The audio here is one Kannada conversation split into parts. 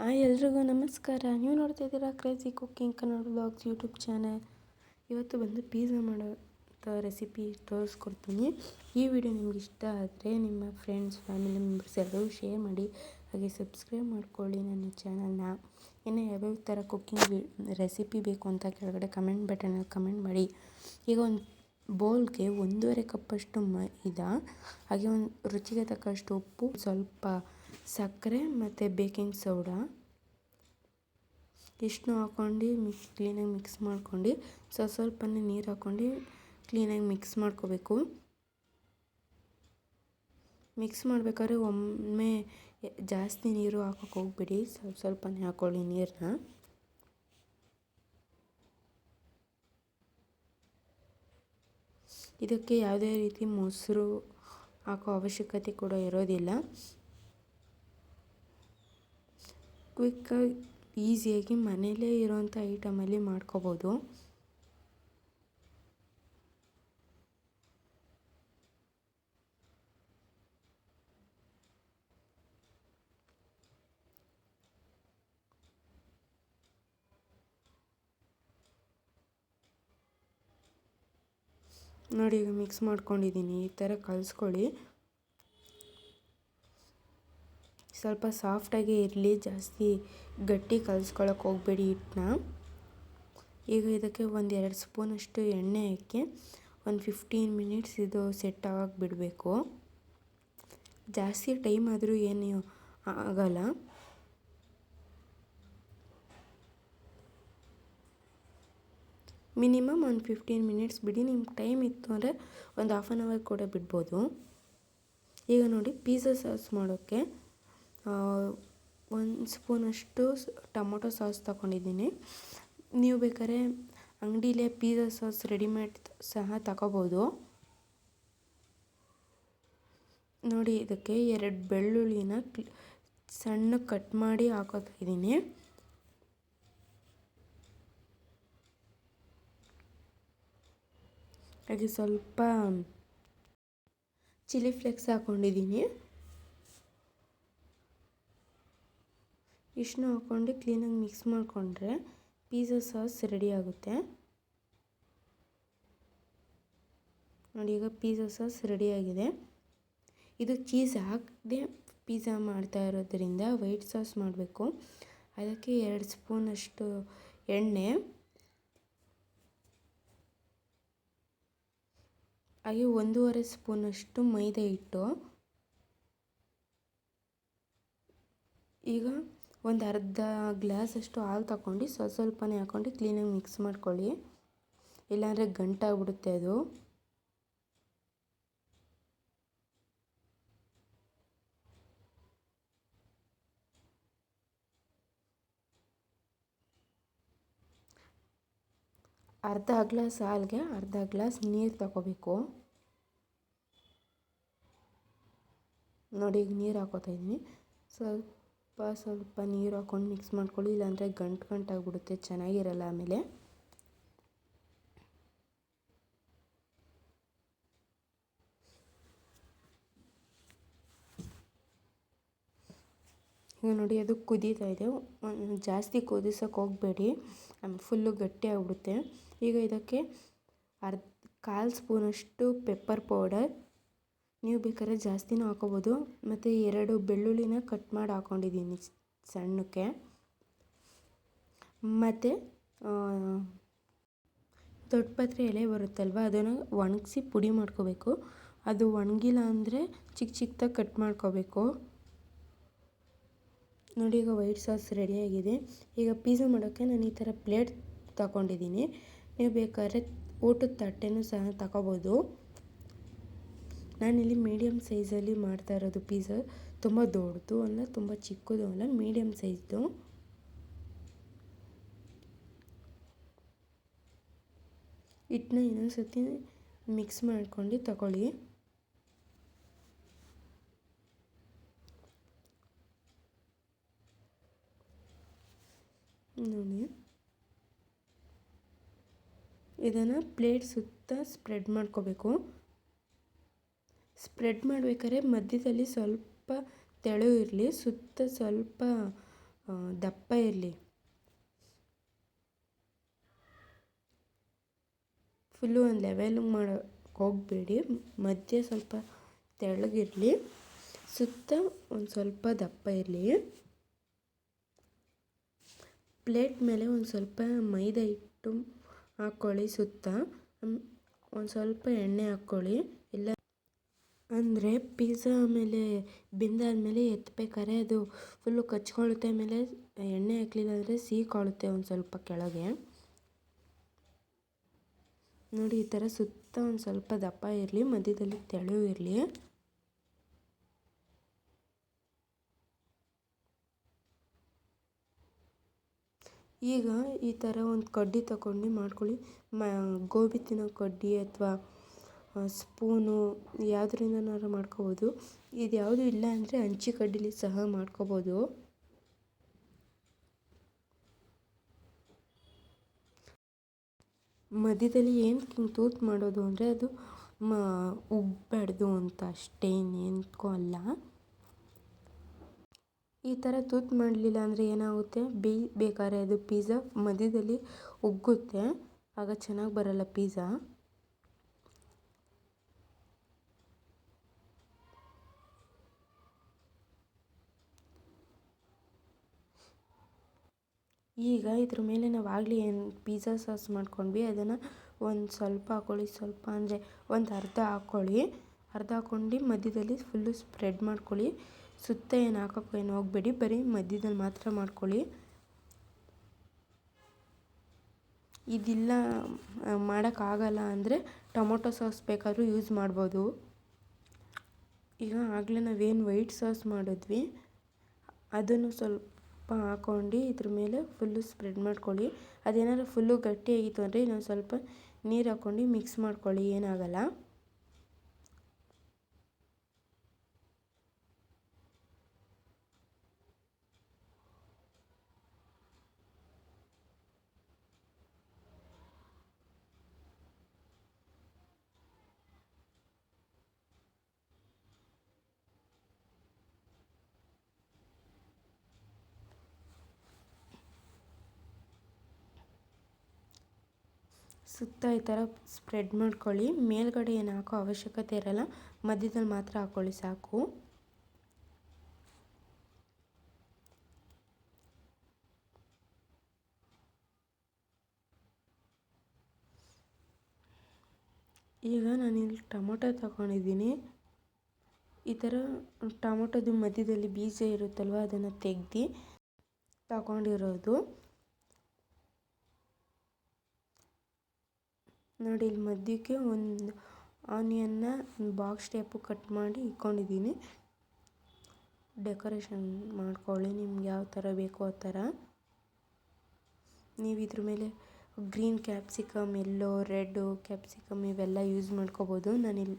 ಹಾಯ್ ಎಲ್ರಿಗೂ ನಮಸ್ಕಾರ. ನೀವು ನೋಡ್ತಾ ಇದ್ದೀರಾ crazy cooking Kannada blogs YouTube channel ಇವತ್ತು ಬಂದು ಪಿಜ್ಜಾ ಮಾಡೋ ರೆಸಿಪಿ ತೋರಿಸ್ಕೊಡ್ತೀನಿ. ಈ ವಿಡಿಯೋ ನಿಮ್ಗೆ ಇಷ್ಟ ಆದರೆ ನಿಮ್ಮ ಫ್ರೆಂಡ್ಸ್ ಫ್ಯಾಮಿಲಿ ಮೆಂಬರ್ಸ್ ಎಲ್ಲರೂ ಶೇರ್ ಮಾಡಿ, ಹಾಗೆ ಸಬ್ಸ್ಕ್ರೈಬ್ ಮಾಡ್ಕೊಳ್ಳಿ ನನ್ನ ಚಾನಲ್ನ ಇನ್ನು ಯಾವ್ಯಾವ ಥರ ಕುಕ್ಕಿಂಗ್ ರೆಸಿಪಿ ಬೇಕು ಅಂತ ಕೆಳಗಡೆ ಕಮೆಂಟ್ ಬಟನಲ್ಲಿ ಕಮೆಂಟ್ ಮಾಡಿ. ಈಗ ಒಂದು ಬೌಲ್ಗೆ ಒಂದೂವರೆ ಕಪ್ಪಷ್ಟು ಮೈದಾ, ಹಾಗೆ ಒಂದು ರುಚಿಗೆ ತಕ್ಕಷ್ಟು ಉಪ್ಪು, ಸ್ವಲ್ಪ ಸಕ್ಕರೆ ಮತ್ತು ಬೇಕಿಂಗ್ ಸೋಡಾ. ಇಷ್ಟನ್ನು ಹಾಕ್ಕೊಂಡು ಮಿಕ್ಸ್ ಕ್ಲೀನಾಗಿ ಮಿಕ್ಸ್ ಮಾಡ್ಕೊಂಡು ಸ್ವಲ್ಪ ಸ್ವಲ್ಪನೇ ನೀರು ಹಾಕ್ಕೊಂಡು ಕ್ಲೀನಾಗಿ ಮಿಕ್ಸ್ ಮಾಡ್ಕೋಬೇಕು. ಮಿಕ್ಸ್ ಮಾಡಬೇಕಾದ್ರೆ ಒಮ್ಮೆ ಜಾಸ್ತಿ ನೀರು ಹಾಕೋಕೆ ಹೋಗ್ಬಿಡಿ, ಸ್ವಲ್ಪ ಸ್ವಲ್ಪನೇ ಹಾಕ್ಕೊಳ್ಳಿ ನೀರನ್ನ ಇದಕ್ಕೆ ಯಾವುದೇ ರೀತಿ ಮೊಸರು ಹಾಕೋ ಅವಶ್ಯಕತೆ ಕೂಡ ಇರೋದಿಲ್ಲ. ಕ್ವಿಕ್ಕಾಗಿ ಈಸಿಯಾಗಿ ಮನೆಯಲ್ಲೇ ಇರೋವಂಥ ಐಟಮಲ್ಲಿ ಮಾಡ್ಕೋಬೋದು. ನೋಡಿ ಈಗ ಮಿಕ್ಸ್ ಮಾಡ್ಕೊಂಡಿದ್ದೀನಿ ಈ ಥರ ಕಲಿಸ್ಕೊಳ್ಳಿ. ಸ್ವಲ್ಪ ಸಾಫ್ಟಾಗಿ ಇರಲಿ, ಜಾಸ್ತಿ ಗಟ್ಟಿ ಕಲಿಸ್ಕೊಳಕ್ಕೆ ಹೋಗಬೇಡಿ ಹಿಟ್ಟನ್ನ. ಈಗ ಇದಕ್ಕೆ ಒಂದು ಎರಡು ಸ್ಪೂನಷ್ಟು ಎಣ್ಣೆ ಹಾಕಿ ಒಂದು ಫಿಫ್ಟೀನ್ ಮಿನಿಟ್ಸ್ ಇದು ಸೆಟ್ ಆಗಿ ಬಿಡಬೇಕು. ಜಾಸ್ತಿ ಟೈಮ್ ಆದರೂ ಏನು ಆಗಲ್ಲ. ಮಿನಿಮಮ್ ಒಂದು ಫಿಫ್ಟೀನ್ ಮಿನಿಟ್ಸ್ ಬಿಡಿ ನಿಮ್ಗೆ ಟೈಮ್ ಇತ್ತು ಅಂದರೆ ಒಂದು ಹಾಫ್ ಆನ್ ಅವರ್ ಕೂಡ ಬಿಡ್ಬೋದು. ಈಗ ನೋಡಿ ಪಿಜ್ಜಾ ಸಾಸ್ ಮಾಡೋಕ್ಕೆ ಒಂದು ಸ್ಪೂನಷ್ಟು ಟೊಮೊಟೊ ಸಾಸ್ ತಗೊಂಡಿದ್ದೀನಿ. ನೀವು ಬೇಕಾದ್ರೆ ಅಂಗಡಿಲೇ ಪಿಜ್ಜಾ ಸಾಸ್ ರೆಡಿಮೇಡ್ ಸಹ ತಗೋಬೋದು. ನೋಡಿ, ಇದಕ್ಕೆ ಎರಡು ಬೆಳ್ಳುಳ್ಳಿನ ಸಣ್ಣ ಕಟ್ ಮಾಡಿ ಹಾಕೋತಿದ್ದೀನಿ ಹಾಗೆ ಸ್ವಲ್ಪ ಚಿಲ್ಲಿ ಫ್ಲೇಕ್ಸ್ ಹಾಕ್ಕೊಂಡಿದ್ದೀನಿ ಇಷ್ಟನ್ನು ಹಾಕ್ಕೊಂಡು ಕ್ಲೀನಾಗಿ ಮಿಕ್ಸ್ ಮಾಡಿಕೊಂಡ್ರೆ ಪಿಜ್ಜಾ ಸಾಸ್ ರೆಡಿ ಆಗುತ್ತೆ. ನೋಡಿ ಈಗ ಪಿಜ್ಜಾ ಸಾಸ್ ರೆಡಿಯಾಗಿದೆ ಇದು ಚೀಸ್ ಹಾಕದೆ ಪಿಜ್ಜಾ ಮಾಡ್ತಾ ಇರೋದ್ರಿಂದ ವೈಟ್ ಸಾಸ್ ಮಾಡಬೇಕು. ಅದಕ್ಕೆ ಎರಡು ಸ್ಪೂನಷ್ಟು ಎಣ್ಣೆ. ಹಾಗೆ ಒಂದೂವರೆ ಸ್ಪೂನಷ್ಟು ಮೈದಾ ಹಿಟ್ಟು. ಈಗ ಒಂದು ಅರ್ಧ ಗ್ಲಾಸಷ್ಟು ಹಾಲು ತಗೊಂಡು ಸ್ವಲ್ಪ ಸ್ವಲ್ಪನೇ ಹಾಕ್ಕೊಂಡು ಕ್ಲೀನಾಗಿ ಮಿಕ್ಸ್ ಮಾಡ್ಕೊಳ್ಳಿ. ಇಲ್ಲಾಂದರೆ ಗಂಟಾಗ್ಬಿಡುತ್ತೆ ಅದು. ಅರ್ಧ ಗ್ಲಾಸ್ ಹಾಲಿಗೆ ಅರ್ಧ ಗ್ಲಾಸ್ ನೀರು ತಗೋಬೇಕು ನೋಡಿ, ಈಗ ನೀರು ಹಾಕೋತಾ ಇದ್ದೀನಿ. ಸ್ವಲ್ಪ ಸ್ವಲ್ಪ ಸ್ವಲ್ಪ ನೀರು ಹಾಕ್ಕೊಂಡು ಮಿಕ್ಸ್ ಮಾಡ್ಕೊಳ್ಳಿ, ಇಲ್ಲಾಂದರೆ ಗಂಟು ಗಂಟಾಗ್ಬಿಡುತ್ತೆ ಚೆನ್ನಾಗಿರಲ್ಲ ಆಮೇಲೆ. ಈಗ ನೋಡಿ, ಅದು ಕುದೀತಾ ಇದೆ. ಜಾಸ್ತಿ ಕುದಿಸೋಕೆ ಹೋಗಬೇಡಿ. ಆಮೇಲೆ ಫುಲ್ಲು ಗಟ್ಟಿ ಆಗ್ಬಿಡುತ್ತೆ. ಈಗ ಇದಕ್ಕೆ ಅರ್ಧ ಕಾಲು ಸ್ಪೂನಷ್ಟು ಪೆಪ್ಪರ್ ಪೌಡರ್ ನೀವು ಬೇಕಾದ್ರೆ ಜಾಸ್ತಿನೂ ಹಾಕೋಬೋದು. ಮತ್ತು ಎರಡು ಬೆಳ್ಳುಳ್ಳಿನ ಕಟ್ ಮಾಡಿ ಹಾಕ್ಕೊಂಡಿದ್ದೀನಿ ಸಣ್ಣಕ್ಕೆ. ಮತ್ತು ದೊಡ್ಡಪತ್ರೆ ಎಲೆ ಬರುತ್ತಲ್ವ, ಅದನ್ನು ಒಣಗಿಸಿ ಪುಡಿ ಮಾಡ್ಕೋಬೇಕು. ಅದು ಒಣಗಿಲ್ಲ ಅಂದರೆ ಚಿಕ್ಕ ಚಿಕ್ಕದಾಗಿ ಕಟ್ ಮಾಡ್ಕೋಬೇಕು. ನೋಡಿ, ಈಗ ವೈಟ್ ಸಾಸ್ ರೆಡಿಯಾಗಿದೆ ಈಗ ಪಿಜ್ಜಾ ಮಾಡೋಕ್ಕೆ ನಾನು ಈ ಥರ ಪ್ಲೇಟ್ ತಗೊಂಡಿದ್ದೀನಿ. ನೀವು ಬೇಕಾದ್ರೆ ಊಟದ ತಟ್ಟೆನೂ ಸಹ ತಗೋಬೋದು. ನಾನಿಲ್ಲಿ ಮೀಡಿಯಮ್ ಸೈಜಲ್ಲಿ ಮಾಡ್ತಾ ಇರೋದು ಪಿಝಾ ತುಂಬ ದೊಡ್ಡದು ಅಲ್ಲ, ತುಂಬ ಚಿಕ್ಕದು ಅಲ್ಲ ಮೀಡಿಯಮ್ ಸೈಜ್ದು ಹಿಟ್ಟನ್ನ ಇನ್ನೊಂದು ಸರ್ತಿ ಮಿಕ್ಸ್ ಮಾಡ್ಕೊಂಡು ತಗೊಳ್ಳಿ. ನೋಡಿ. ಇದನ್ನು ಪ್ಲೇಟ್ ಸುತ್ತ ಸ್ಪ್ರೆಡ್ ಮಾಡ್ಕೋಬೇಕು. ಸ್ಪ್ರೆಡ್ ಮಾಡ್ಬೇಕಾದ್ರೆ ಮಧ್ಯದಲ್ಲಿ ಸ್ವಲ್ಪ ತೆಳು ಇರಲಿ, ಸುತ್ತ ಸ್ವಲ್ಪ ದಪ್ಪ ಇರಲಿ. ಫುಲ್ಲು ಒಂದು ಲೆವೆಲ್ ಮಾಡೋಕ್ಕೆ ಹೋಗಬೇಡಿ. ಮಧ್ಯೆ ಸ್ವಲ್ಪ ತೆಳಗಿರಲಿ, ಸುತ್ತ ಒಂದು ಸ್ವಲ್ಪ ದಪ್ಪ ಇರಲಿ. ಪ್ಲೇಟ್ ಮೇಲೆ ಒಂದು ಸ್ವಲ್ಪ ಮೈದಾ ಹಿಟ್ಟು ಹಾಕ್ಕೊಳ್ಳಿ ಸುತ್ತ. ಒಂದು ಸ್ವಲ್ಪ ಎಣ್ಣೆ ಹಾಕ್ಕೊಳ್ಳಿ ಅಂದರೆ ಪಿಜ್ಜಾ ಆಮೇಲೆ ಬೆಂದಾದ್ಮೇಲೆ ಎತ್ತಬೇಕಾದ್ರೆ ಅದು ಫುಲ್ಲು ಕಚ್ಕೊಳ್ಳುತ್ತೆ ಆಮೇಲೆ ಎಣ್ಣೆ ಹಾಕ್ಲಿಲ್ಲ ಅಂದರೆ ಸೀಕೊಳುತ್ತೆ ಒಂದು ಸ್ವಲ್ಪ ಕೆಳಗೆ. ನೋಡಿ ಈ ಥರ ಸುತ್ತ ಒಂದು ಸ್ವಲ್ಪ ದಪ್ಪ ಇರಲಿ, ಮಧ್ಯದಲ್ಲಿ ತೆಳು ಇರಲಿ. ಈಗ ಈ ಥರ ಒಂದು ಕಡ್ಡಿ ತಗೊಂಡು ಮಾಡ್ಕೊಳ್ಳಿ. ಮ, ಗೋಬಿ ತಿನ್ನೋ ಕಡ್ಡಿ ಅಥವಾ ಸ್ಪೂನು ಯಾವುದ್ರಿಂದನಾದ್ರು ಮಾಡ್ಕೋಬೋದು. ಇದು ಯಾವುದು ಇಲ್ಲ ಅಂದರೆ ಹಂಚಿ ಕಡ್ಡಿಲಿ ಸಹ ಮಾಡ್ಕೋಬೋದು. ಮಧ್ಯದಲ್ಲಿ ಏನು ತೂತು ಮಾಡೋದು ಅಂದರೆ ಅದು ಮ ಉಬ್ಬಾಡ್ದು ಅಂತ ಅಷ್ಟೇ ಇನ್ನೇನಕ್ಕೂ ಅಲ್ಲ. ಈ ಥರ ತೂತು ಮಾಡಲಿಲ್ಲ ಅಂದರೆ ಏನಾಗುತ್ತೆ? ಬೇಯ್ಬೇಕಾದ್ರೆ ಅದು ಪಿಜ್ಜಾ ಮಧ್ಯದಲ್ಲಿ ಉಗ್ಗುತ್ತೆ. ಆಗ ಚೆನ್ನಾಗಿ ಬರಲ್ಲ ಪಿಜ್ಜಾ ಈಗ ಇದ್ರ ಮೇಲೆ ನಾವು ಆಗಲಿ ಏನು ಪಿಜ್ಜಾ ಸಾಸ್ ಮಾಡ್ಕೊಂಡ್ವಿ, ಅದನ್ನು ಒಂದು ಸ್ವಲ್ಪ ಹಾಕ್ಕೊಳ್ಳಿ ಸ್ವಲ್ಪ ಅಂದರೆ ಒಂದು ಅರ್ಧ ಹಾಕ್ಕೊಳ್ಳಿ ಅರ್ಧ ಹಾಕ್ಕೊಂಡು ಮಧ್ಯದಲ್ಲಿ ಫುಲ್ಲು ಸ್ಪ್ರೆಡ್ ಮಾಡ್ಕೊಳ್ಳಿ. ಸುತ್ತ ಏನು ಹಾಕೋಕ್ಕೆ ಏನು ಹೋಗಬೇಡಿ, ಬರೀ ಮಧ್ಯದಲ್ಲಿ ಮಾತ್ರ ಮಾಡ್ಕೊಳ್ಳಿ. ಇದಿಲ್ಲ ಮಾಡೋಕ್ಕಾಗಲ್ಲ ಅಂದರೆ ಟೊಮೊಟೊ ಸಾಸ್ ಬೇಕಾದರೂ ಯೂಸ್ ಮಾಡ್ಬೋದು. ಈಗ ಆಗಲೇ ನಾವೇನು ವೈಟ್ ಸಾಸ್ ಮಾಡಿದ್ವಿ, ಅದನ್ನು ಸ್ವಲ್ಪ ಹಾಕ್ಕೊಂಡು ಇದ್ರ ಮೇಲೆ ಫುಲ್ಲು ಸ್ಪ್ರೆಡ್ ಮಾಡ್ಕೊಳ್ಳಿ. ಅದೇನಾದ್ರು ಫುಲ್ಲು ಗಟ್ಟಿಯಾಗಿತ್ತು ಅಂದರೆ ಇನ್ನೊಂದು ಸ್ವಲ್ಪ ನೀರು ಹಾಕ್ಕೊಂಡು ಮಿಕ್ಸ್ ಮಾಡ್ಕೊಳ್ಳಿ, ಏನಾಗಲ್ಲ. ಸುತ್ತ ಈ ಥರ ಸ್ಪ್ರೆಡ್ ಮಾಡ್ಕೊಳ್ಳಿ. ಮೇಲ್ಗಡೆ ಏನು ಹಾಕೋ ಅವಶ್ಯಕತೆ ಇರಲ್ಲ. ಮಧ್ಯದಲ್ಲಿ ಮಾತ್ರ ಹಾಕ್ಕೊಳ್ಳಿ ಸಾಕು. ಈಗ ನಾನಿಲ್ಲಿ ಟೊಮೊಟೊ ತಗೊಂಡಿದ್ದೀನಿ. ಈ ಥರ ಟೊಮೊಟೊದು ಮಧ್ಯದಲ್ಲಿ ಬೀಜ ಇರುತ್ತಲ್ವ, ಅದನ್ನು ತೆಗ್ದು ತಗೊಂಡಿರೋದು. ನೋಡಿ, ಇಲ್ಲಿ ಮಧ್ಯಕ್ಕೆ ಒಂದು ಆನಿಯನ್ನ ಬಾಕ್ಸ್ ಟೈಪು ಕಟ್ ಮಾಡಿ ಇಟ್ಕೊಂಡಿದ್ದೀನಿ ಡೆಕೋರೇಷನ್ ಮಾಡ್ಕೊಳ್ಳಿ, ನಿಮ್ಗೆ ಯಾವ ಥರ ಬೇಕೋ ಆ ಥರ. ನೀವು ಇದ್ರ ಮೇಲೆ green capsicum, yellow, red, capsicum ಇವೆಲ್ಲ ಯೂಸ್ ಮಾಡ್ಕೋಬೋದು. ನಾನಿಲ್ಲಿ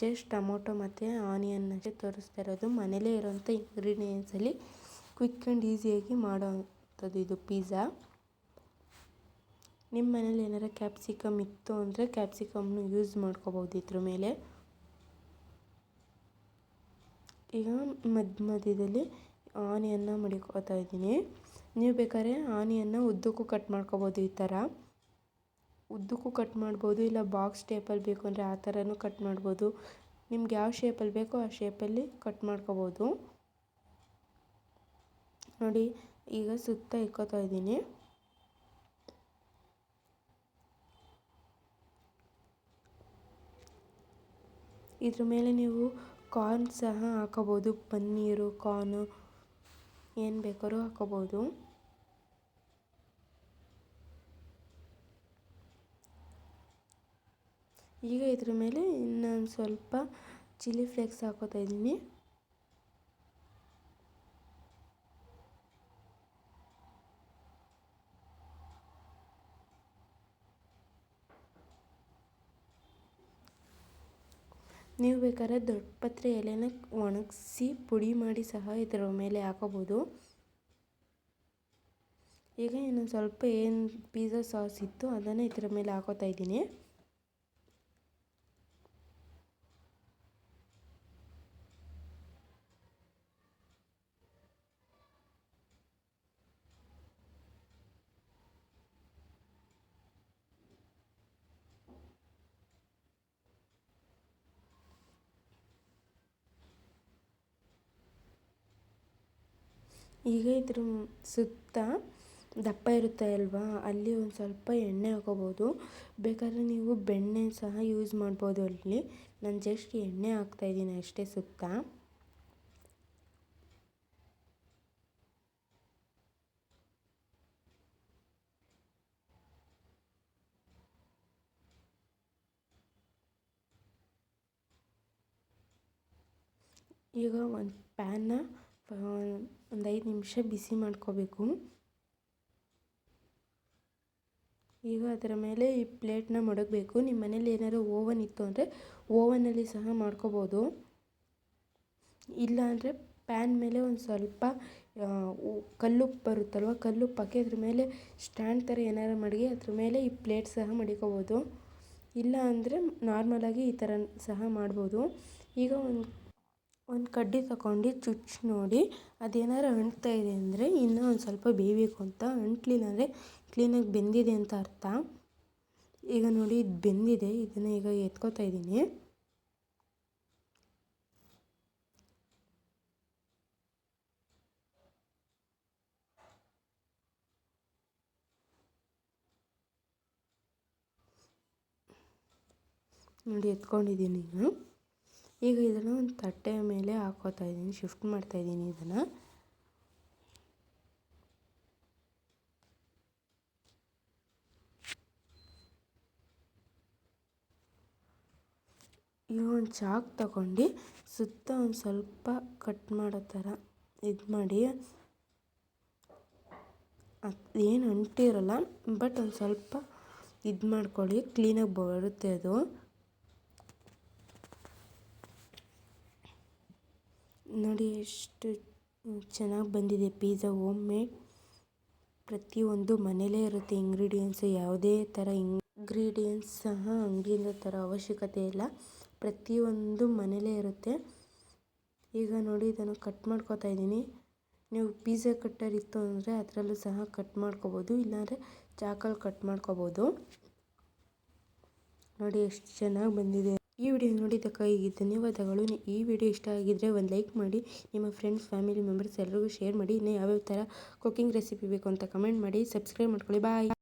ಜಸ್ಟ್ ಟೊಮೊಟೊ ಮತ್ತು ಆನಿಯನ್ ಅಷ್ಟೇ ತೋರಿಸ್ತಾ ಇರೋದು. ಮನೇಲೇ ಇರೋಂಥ ಇಂಗ್ರೀಡಿಯೆಂಟ್ಸಲ್ಲಿ ಕ್ವಿಕ್ ಆ್ಯಂಡ್ ಈಸಿಯಾಗಿ ಮಾಡೋ ಅಂಥದ್ದು ಇದು ಪಿಜ್ಜಾ ನಿಮ್ಮ ಮನೇಲಿ ಏನಾರ ಕ್ಯಾಪ್ಸಿಕಮ್ ಇತ್ತು ಅಂದರೆ ಕ್ಯಾಪ್ಸಿಕಮ್ನು ಯೂಸ್ ಮಾಡ್ಕೋಬೋದು ಇದ್ರ ಮೇಲೆ. ಈಗ ಮಧ್ಯ ಮಧ್ಯದಲ್ಲಿ ಆನಿಯನ್ನ ಮಡಿಕೋತಾ ಇದ್ದೀನಿ. ನೀವು ಬೇಕಾದ್ರೆ ಆನಿಯನ್ನು ಉದ್ದಕ್ಕೂ ಕಟ್ ಮಾಡ್ಕೋಬೋದು ಈ ಥರ ಉದ್ದಕ್ಕೂ ಕಟ್ ಮಾಡ್ಬೋದು ಇಲ್ಲ ಬಾಕ್ಸ್ ಟೇಪಲ್ಲಿ ಬೇಕು ಅಂದರೆ ಆ ಥರನೂ ಕಟ್ ಮಾಡ್ಬೋದು. ನಿಮ್ಗೆ ಯಾವ ಶೇಪಲ್ಲಿ ಬೇಕೋ ಆ ಶೇಪಲ್ಲಿ ಕಟ್ ಮಾಡ್ಕೋಬೋದು. ನೋಡಿ, ಈಗ ಸುತ್ತ ಇಕ್ಕೋತಾ ಇದ್ದೀನಿ. ಇದ್ರ ಮೇಲೆ ನೀವು ಕಾರ್ನ್ ಸಹ ಹಾಕೋಬೋದು ಪನ್ನೀರು ಕಾರ್ನು ಏನು ಬೇಕಾದ್ರೂ ಹಾಕೋಬೋದು ಈಗ ಇದ್ರ ಮೇಲೆ ಇನ್ನೊಂದು ಸ್ವಲ್ಪ ಚಿಲ್ಲಿ ಫ್ಲೇಕ್ಸ್ ಹಾಕೋತಾ ಇದ್ದೀನಿ. ನೀವು ಬೇಕಾದ್ರೆ ದೊಡ್ಡ ಪತ್ರೆ ಎಲೆನ ಒಣಗಿಸಿ ಪುಡಿ ಮಾಡಿ ಸಹ ಇದರ ಮೇಲೆ ಹಾಕೋಬೋದು. ಈಗ ಇನ್ನೊಂದು ಸ್ವಲ್ಪ ಏನು ಪಿಜ್ಜಾ ಸಾಸ್ ಇತ್ತು ಅದನ್ನು ಇದರ ಮೇಲೆ ಹಾಕೋತಾ ಇದ್ದೀನಿ. ಈಗ ಇದ್ರ ಸುತ್ತ ದಪ್ಪ ಇರುತ್ತೆ ಅಲ್ವಾ? ಅಲ್ಲಿ ಒಂದು ಸ್ವಲ್ಪ ಎಣ್ಣೆ ಹಾಕೋಬೋದು. ಬೇಕಾದರೆ ನೀವು ಬೆಣ್ಣೆ ಸಹ ಯೂಸ್ ಮಾಡ್ಬೋದು ಅಲ್ಲಿ. ನಾನು ಜಸ್ಟ್ ಎಣ್ಣೆ ಹಾಕ್ತಾಯಿದ್ದೀನಿ ಅಷ್ಟೇ ಸುತ್ತ. ಈಗ ಒಂದು ಪ್ಯಾನ್ನ ಒಂದು ಐದು ನಿಮಿಷ ಬಿಸಿ ಮಾಡ್ಕೋಬೇಕು. ಈಗ ಅದರ ಮೇಲೆ ಈ ಪ್ಲೇಟ್ನ ಮಡಗಬೇಕು. ನಿಮ್ಮ ಮನೇಲಿ ಏನಾದರೂ ಓವನ್ ಇತ್ತು ಅಂದರೆ ಓವನಲ್ಲಿ ಸಹ ಮಾಡ್ಕೋಬೋದು. ಇಲ್ಲ ಅಂದರೆ ಪ್ಯಾನ್ ಮೇಲೆ ಒಂದು ಸ್ವಲ್ಪ ಕಲ್ಲು ಬರುತ್ತಲ್ವ ಕಲ್ಲು ಹಾಕಿ ಅದ್ರ ಮೇಲೆ ಸ್ಟ್ಯಾಂಡ್ ಥರ ಏನಾರು ಮಡಗಿ ಅದ್ರ ಮೇಲೆ ಈ ಪ್ಲೇಟ್ ಸಹ ಮಡಿಕೋಬೋದು. ಇಲ್ಲ ಅಂದರೆ ನಾರ್ಮಲಾಗಿ ಈ ಥರ ಸಹ ಮಾಡ್ಬೋದು. ಈಗ ಒಂದು ಒಂದು ಕಡ್ಡಿ ತಗೊಂಡು ಚುಚ್ಚಿ ನೋಡಿ, ಅದೇನಾರು ಅಂಟ್ತಾ ಇದೆ ಅಂದರೆ ಇನ್ನೂ ಒಂದು ಸ್ವಲ್ಪ ಬೇಯಬೇಕು ಅಂತ. ಅಂಟ್ಲಿಲ್ಲ ಅಂದರೆ ಕ್ಲೀನಾಗಿ ಬೆಂದಿದೆ ಅಂತ ಅರ್ಥ. ಈಗ ನೋಡಿ, ಇದು ಬೆಂದಿದೆ. ಇದನ್ನು ಈಗ ಎತ್ಕೋತಾ ಇದ್ದೀನಿ. ನೋಡಿ, ಎತ್ಕೊಂಡಿದ್ದೀನಿ ಈಗ. ಈಗ ಇದನ್ನು ಒಂದು ತಟ್ಟೆಯ ಮೇಲೆ ಹಾಕೋತಾ ಇದ್ದೀನಿ ಶಿಫ್ಟ್ ಮಾಡ್ತಾ ಇದ್ದೀನಿ ಇದನ್ನು. ಈಗ ಒಂದು ಚಾಕ್ ತಗೊಂಡು ಸುತ್ತ ಒಂದು ಸ್ವಲ್ಪ ಕಟ್ ಮಾಡೋ ಥರ ಇದು ಮಾಡಿ. ಏನು ಅಂಟಿರಲ್ಲ ಬಟ್ ಒಂದು ಸ್ವಲ್ಪ ಇದು ಮಾಡ್ಕೊಳ್ಳಿ ಕ್ಲೀನಾಗಿ ಬರುತ್ತೆ ಅದು. ನೋಡಿ ಎಷ್ಟು ಚೆನ್ನಾಗಿ ಬಂದಿದೆ ಪಿಝಾ ಹೋಮ್ ಮೇಡ್ ಪ್ರತಿಯೊಂದು ಮನೇಲೇ ಇರುತ್ತೆ ಇಂಗ್ರೀಡಿಯೆಂಟ್ಸು ಯಾವುದೇ ಥರ ಇಂಗ್ರೀಡಿಯೆಂಟ್ಸ್ ಸಹ ಅಂಗಡಿಯಿಂದ ತರೋ ಅವಶ್ಯಕತೆ ಇಲ್ಲ. ಪ್ರತಿಯೊಂದು ಮನೇಲೇ ಇರುತ್ತೆ. ಈಗ ನೋಡಿ ಇದನ್ನು ಕಟ್ ಮಾಡ್ಕೋತಾ ಇದ್ದೀನಿ. ನೀವು ಪಿಝಾ ಕಟ್ಟರ್ ಇತ್ತು ಅಂದರೆ ಅದರಲ್ಲೂ ಸಹ ಕಟ್ ಮಾಡ್ಕೋಬೋದು, ಇಲ್ಲಾಂದರೆ ಚಾಕಲ್ಲಿ ಕಟ್ ಮಾಡ್ಕೋಬೋದು. ನೋಡಿ ಎಷ್ಟು ಚೆನ್ನಾಗಿ ಬಂದಿದೆ. ಈ ವಿಡಿಯೋ ನೋಡಿದ್ದಕ್ಕಾಗಿ ಧನ್ಯವಾದಗಳು. ಈ ವಿಡಿಯೋ ಇಷ್ಟ ಆಗಿದ್ದರೆ ಒಂದು ಲೈಕ್ ಮಾಡಿ, ನಿಮ್ಮ ಫ್ರೆಂಡ್ಸ್, ಫ್ಯಾಮಿಲಿ ಮೆಂಬರ್ಸ್ ಎಲ್ಲರಿಗೂ ಶೇರ್ ಮಾಡಿ, ಇನ್ನೂ ಯಾವ್ಯಾವ ಥರ ಕುಕ್ಕಿಂಗ್ ರೆಸಿಪಿ ಬೇಕು ಅಂತ ಕಮೆಂಟ್ ಮಾಡಿ, ಸಬ್ಸ್ಕ್ರೈಬ್ ಮಾಡ್ಕೊಳ್ಳಿ. ಬಾಯ್.